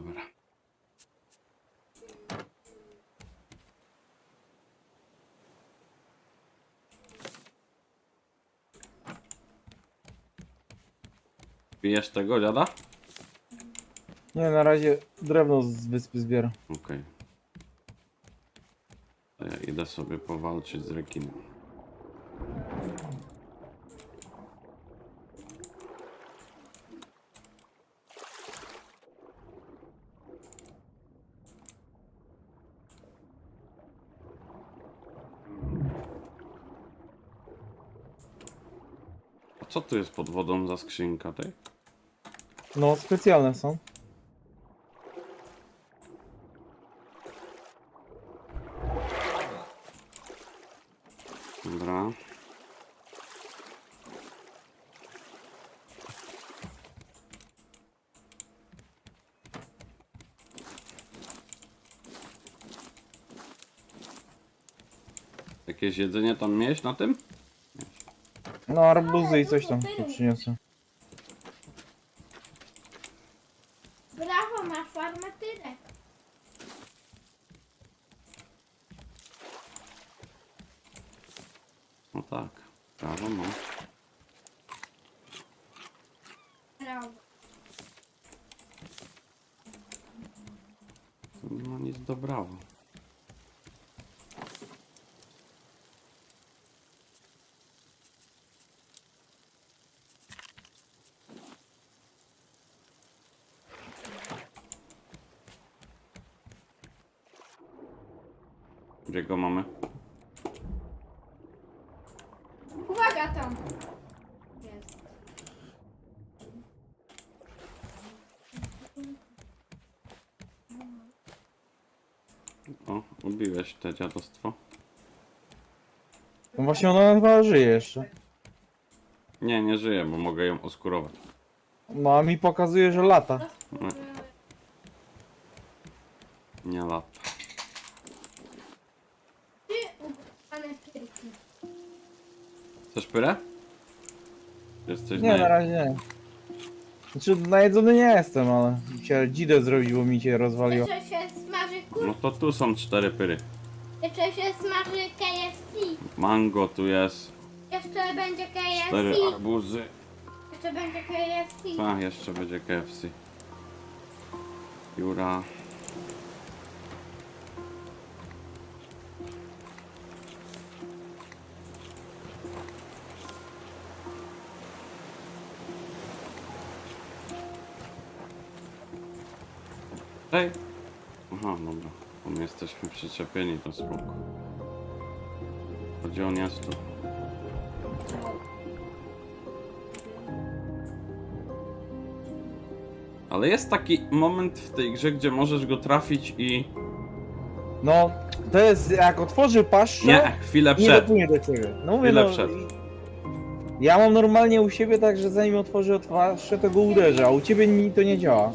dobra. Pijesz tego dziada? Nie, na razie drewno z wyspy zbieram. Okej. To ja idę sobie powalczyć z rekinem. Co tu jest pod wodą za skrzynka tej? No, specjalne są. Dobra. Jakieś jedzenie tam miałeś na tym? No, arbuzy i coś tam tu przyniosłem. Brawo, masz armatyrę. No tak. Prawo no. Brawo. Tu nie ma nic do brawo. Gdzie go mamy? Uwaga tam. Jest. O, ubiłeś te dziadostwo. No właśnie ona chyba żyje jeszcze. Nie, nie żyję, bo mogę ją oskurować. No, a mi pokazuje, że lata. Nie, razie nie. Znaczy, najedzony nie jestem, ale się dzidę zrobić, bo mi się rozwaliło. Jeszcze się smaży kur... No to tu są cztery pyry. Jeszcze się smaży KFC. Mango tu jest, Jeszcze będzie cztery KFC. arbuzy. Jeszcze będzie KFC. A, jeszcze będzie KFC. Jura. Hej! Aha, dobra. Bo my jesteśmy przyczepieni, to spoko. Gdzie on jest tu? Ale jest taki moment w tej grze, gdzie możesz go trafić i... No, to jest, jak otworzy paszczę, Nie, chwilę nie przed. dopłynie do ciebie. No mówię, Chwilę no, przed. Ja mam normalnie u siebie tak, że zanim otworzy paszczę, to go uderzę, a u ciebie to nie działa.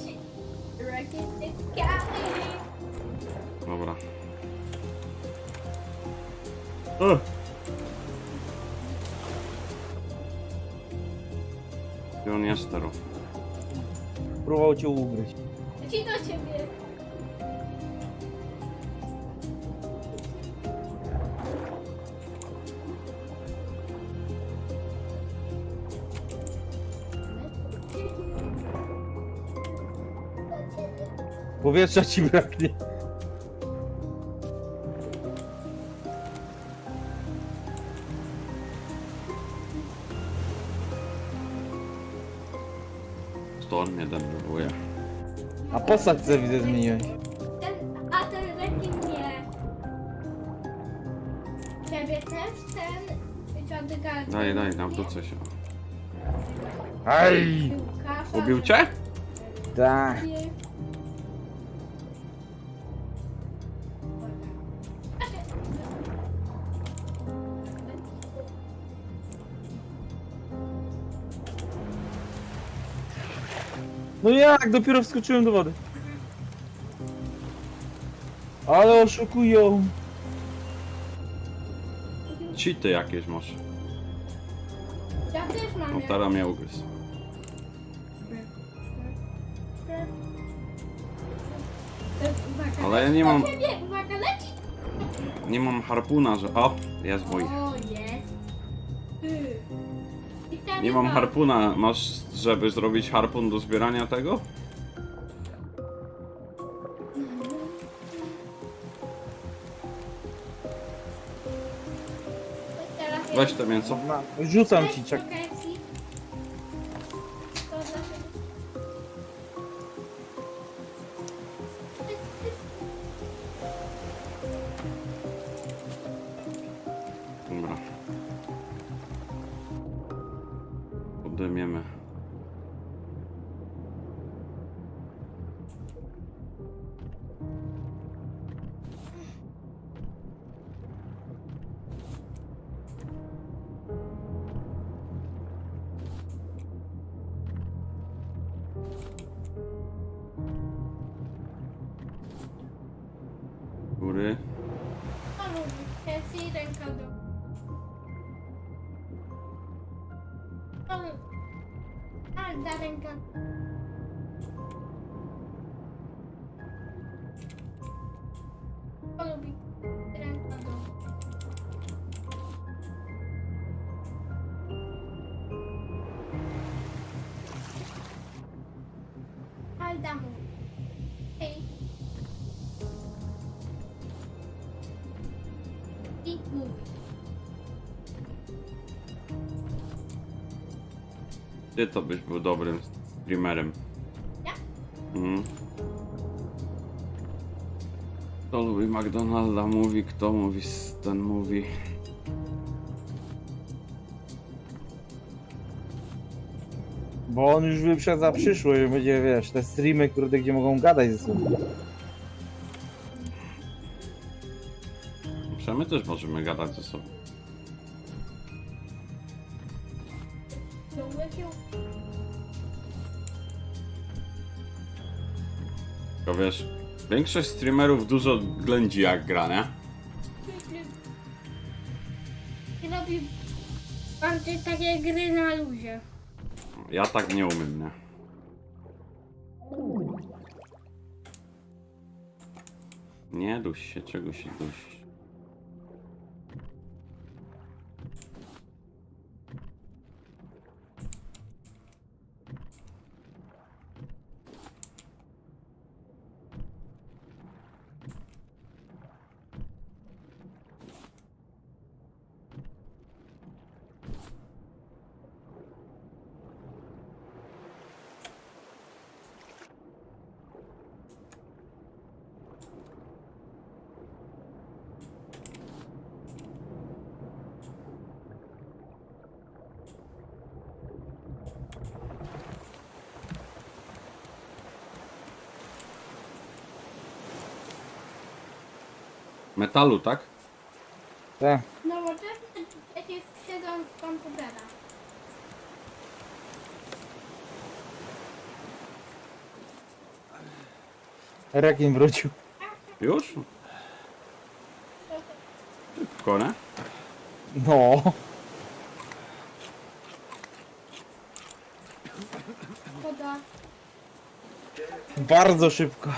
O! Gdzie on jest teraz? Próbował cię ugryźć. Ci do ciebie. Powietrza ci braknie. Postać sobie widzę zmieniłeś. Ten, a ten rekin nie. Ciebie też ten dziadyga. Daj, daj, nawrócę się. Aj! Ubił cię? Tak. No jak? Dopiero wskoczyłem do wody. Ale oszukują. Cheaty jakieś masz. Ja też mam. No teraz mnie ugryzł. Ale ja nie mam- Ciebie. Uwaga, leci. Nie mam harpuna, że... O, jest mój. O, Nie mam ma- harpuna. Masz, żeby zrobić harpun do zbierania tego? Weź to mięso. Na, rzucam ci, czek. Czekaj, Ty to byś był dobrym streamerem. Ja? Mhm. Kto lubi McDonalda mówi, kto mówi ten mówi. Bo on już wyprzedza przyszłość, będzie, wiesz, te streamy, kurde, gdzie mogą gadać ze sobą. Przecież my też możemy gadać ze sobą. Ciągle się Tylko wiesz, większość streamerów dużo ględzi jak gra, nie? Robi bardziej takie gry na luzie. Ja tak nie umiem, nie? Nie duś się, czego się duś. Metalu, tak? Tak. Nowoczesne dzieci siedzą w komputerach. Rekin wrócił. Już? Szybko, nie? No. Szkoda. Bardzo szybko.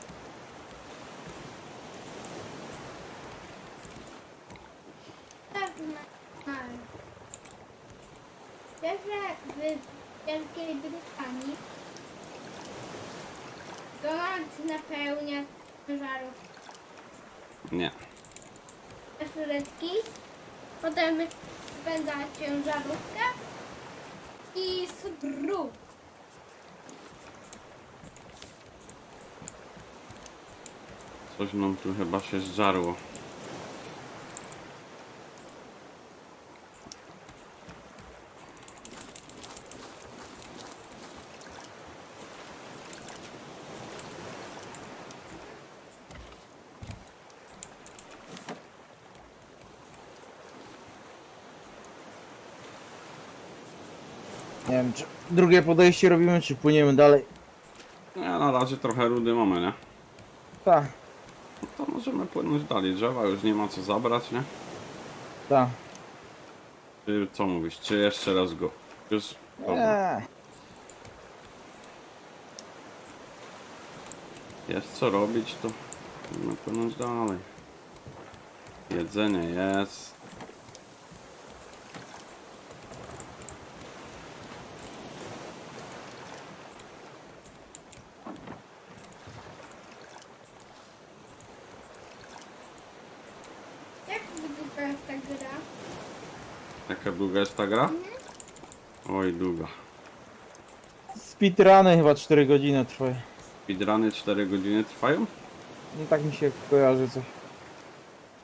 Tak, na- na- Wiesz, że w Wielkiej Brytanii Donald napełnia ciężarów Nie. frytki, potem spędza ciężarówkę i sbrud. Coś nam tu chyba się zżarło. Nie wiem, czy drugie podejście robimy, czy płyniemy dalej. Nie, na razie trochę rudy mamy, nie? Tak, No to możemy płynąć dalej. Drzewa już nie ma co zabrać, nie? tak. Czy co mówisz? Czy jeszcze raz go? Już. Dobra. Eee, Jest co robić, to Musimy płynąć dalej. Jedzenie jest. Jak długa jest ta gra? Jaka długa jest ta gra? Oj, długa. Speedruny chyba 4 godziny trwają. Speedruny 4 godziny trwają? No tak mi się kojarzy coś.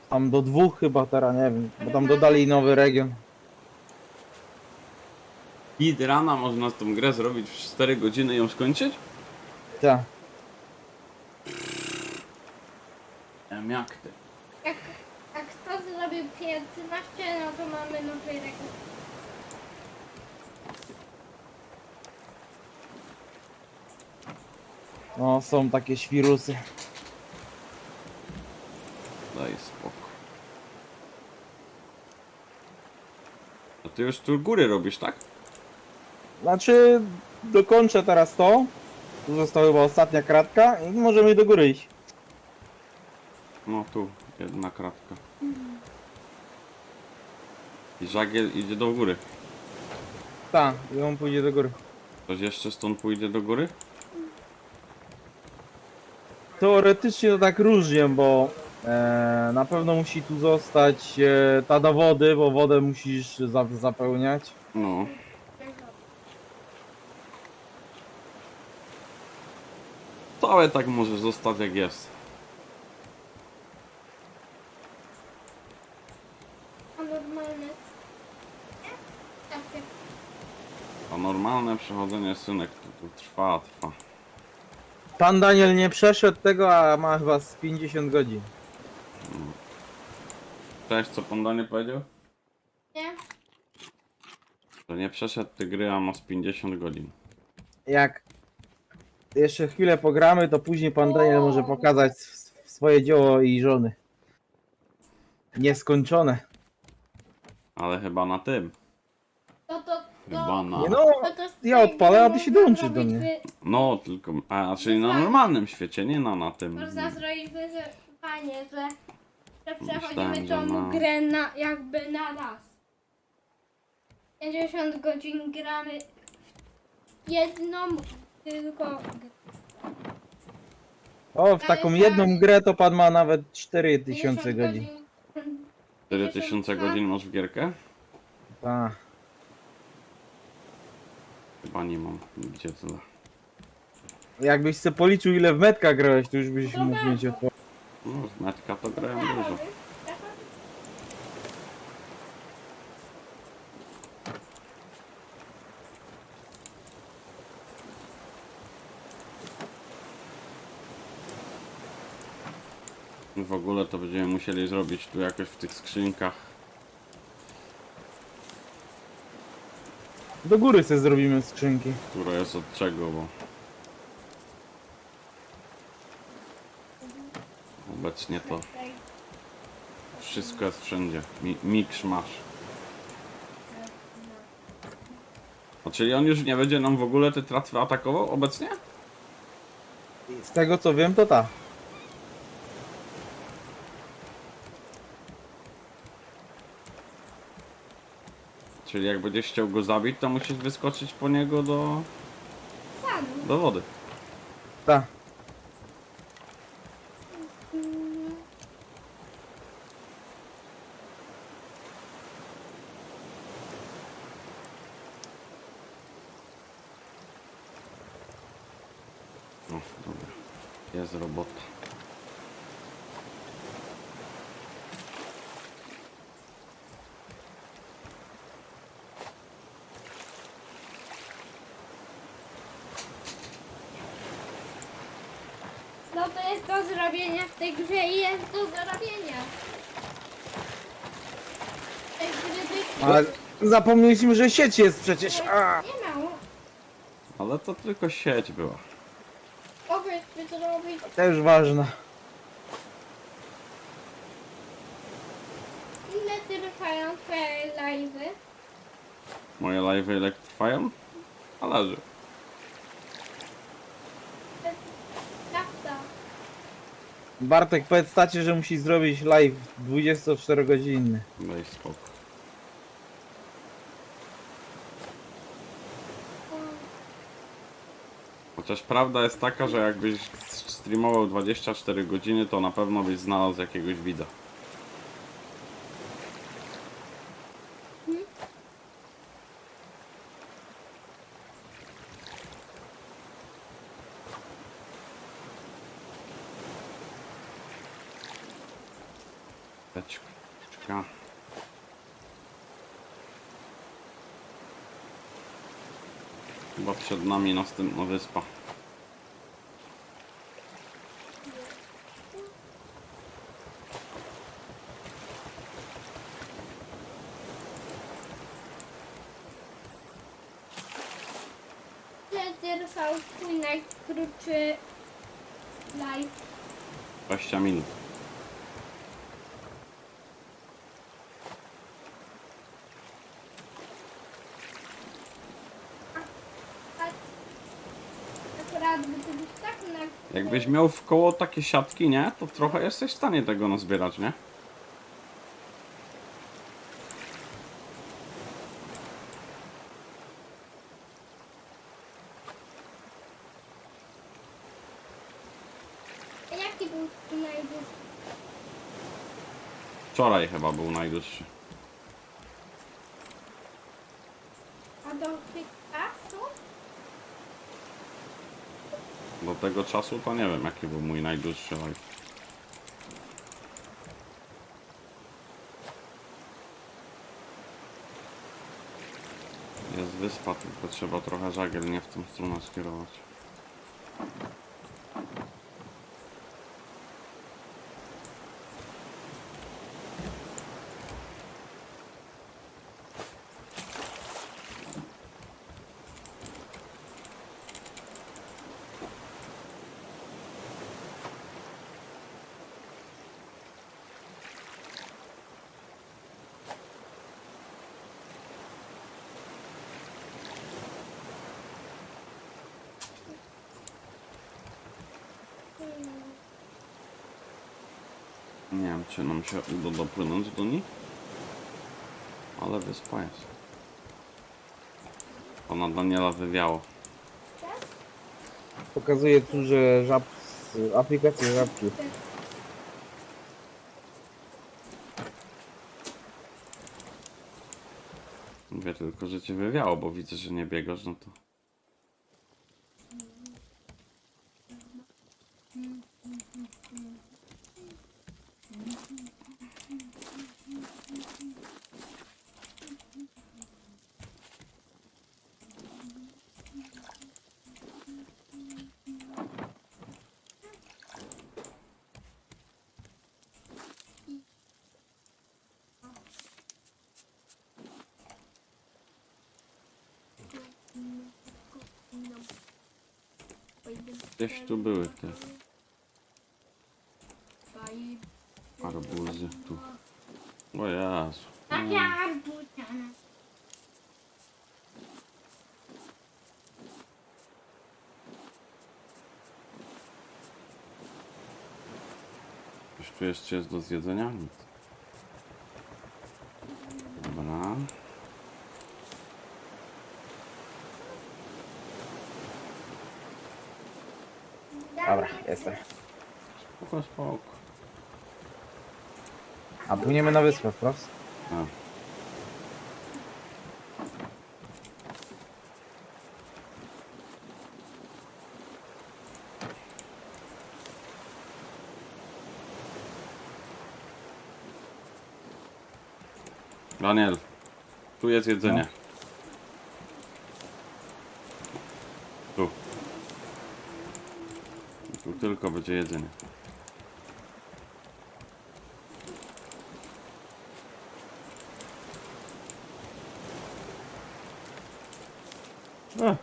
Tam do dwóch chyba teraz, nie wiem, bo tam dodali nowy region. Speedruna można tą grę zrobić w 4 godziny i ją skończyć? Tak. Nie wiem jak ty. Jak, jak kto zrobił 15, no to mamy nowy rekord. No są takie świrusy. Daj spokój. A ty już tu góry robisz, tak? Znaczy, dokończę teraz to. Tu została chyba ostatnia kratka i możemy do góry iść. No tu, jedna kratka. I żagiel idzie do góry. Tak, i on pójdzie do góry. Ktoś jeszcze stąd pójdzie do góry? Teoretycznie to tak różnie, bo e, na pewno musi tu zostać e, ta do wody, bo wodę musisz za, zapełniać. No. Całe tak może zostać jak jest. A normalny. Nie? Tak, tak. Normalne przechodzenie synek to tu trwa, trwa. Pan Daniel nie przeszedł tego, a ma chyba z 50 godzin. Cześć, co pan Daniel powiedział? Nie? Że nie przeszedł tej gry, a ma z 50 godzin. Jak jeszcze chwilę pogramy, to później pan Daniel może pokazać s- swoje dzieło i żony. Nieskończone. Ale chyba na tym. To to. Chyba to na... Nie no, to, z ja odpalę, a ty się dołączysz do mnie. No, tylko... A, czyli na normalnym świecie, nie na, na tym. Można zrobić wyzwanie, że, że Myślałem, przechodzimy że tą na- grę na, jakby na raz. 50 godzin gramy w jedną tylko grę. O, w taką jedną grę to pan ma nawet 4000 50 godzin. 4000 godzin masz w gierkę? Tak. Chyba nie mam nigdzie tyle. Jakbyś sobie policzył ile w metka grałeś, to już byś To mógł bardzo. mieć odpowiedź. No, z metka to grałem dużo. W ogóle to będziemy musieli zrobić tu jakoś w tych skrzynkach. Do góry sobie zrobimy skrzynki. Która jest od czego, bo... Obecnie to wszystko jest wszędzie. Mi mikrz masz. A czyli on już nie będzie nam w ogóle te tratwy atakował obecnie? Z tego co wiem, to tak. Czyli jak będziesz chciał go zabić, to musisz wyskoczyć po niego do, Sam. do wody. Tak. No, dobra. Jest robota. No to jest do zrobienia w tej grze i jest do zrobienia. Ej, Gdyby Ale zapomnieliśmy, że sieć jest przecież. A! nie miał, Ale to tylko sieć była. zrobić Też ważne. ile trwają twoje live'y. Moje live'y ile trwają? Należy. Prawda. Bartek, powiedz że musi zrobić live 24 godzinny. Daj spokój. Chociaż prawda jest taka, że jakbyś streamował 24 godziny, to na pewno byś znalazł jakiegoś widza. Teczka. Chyba przed nami następna wyspa. Ile trwał twój najkrótszy live? 20 minut. A akurat gdybyś tak na... Jakbyś miał w koło takie siatki, nie? To trochę jesteś w stanie tego nazbierać, nie? Jaki był najdłuższy? Wczoraj chyba był najdłuższy. A do tych czasu? Do tego czasu to nie wiem jaki był mój najdłuższy live. Jest wyspa, tylko trzeba trochę żagiel nie w tą stronę skierować. Nie wiem czy nam się uda dopłynąć do nich. Ale wyspa jest. Pana Daniela wywiało. Pokazuje tu, że żab... aplikacja żabki. Mówię tylko, że cię wywiało, bo widzę, że nie biegasz, no to... Gdzieś tu były te arbuzy tu. O Jezu. Takie arbuzane. Coś tu jeszcze jest do zjedzenia? Nic. Dobra. Dobra, jestem. Spoko, spoko. A płyniemy na wyspę wprost? A. Daniel, tu jest jedzenie. Tu. Tu tylko będzie jedzenie. A.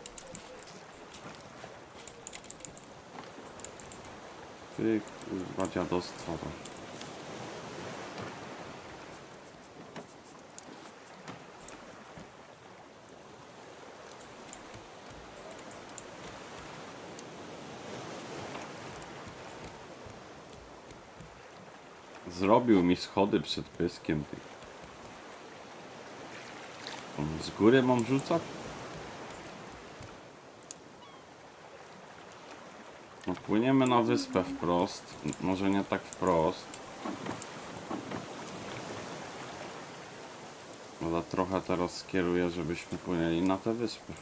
Ty to. Zrobił mi schody przed pyskiem. Z góry mam rzucać? Płyniemy na wyspę wprost. Może nie tak wprost. Ale trochę teraz skieruję, żebyśmy płynęli na tę wyspę.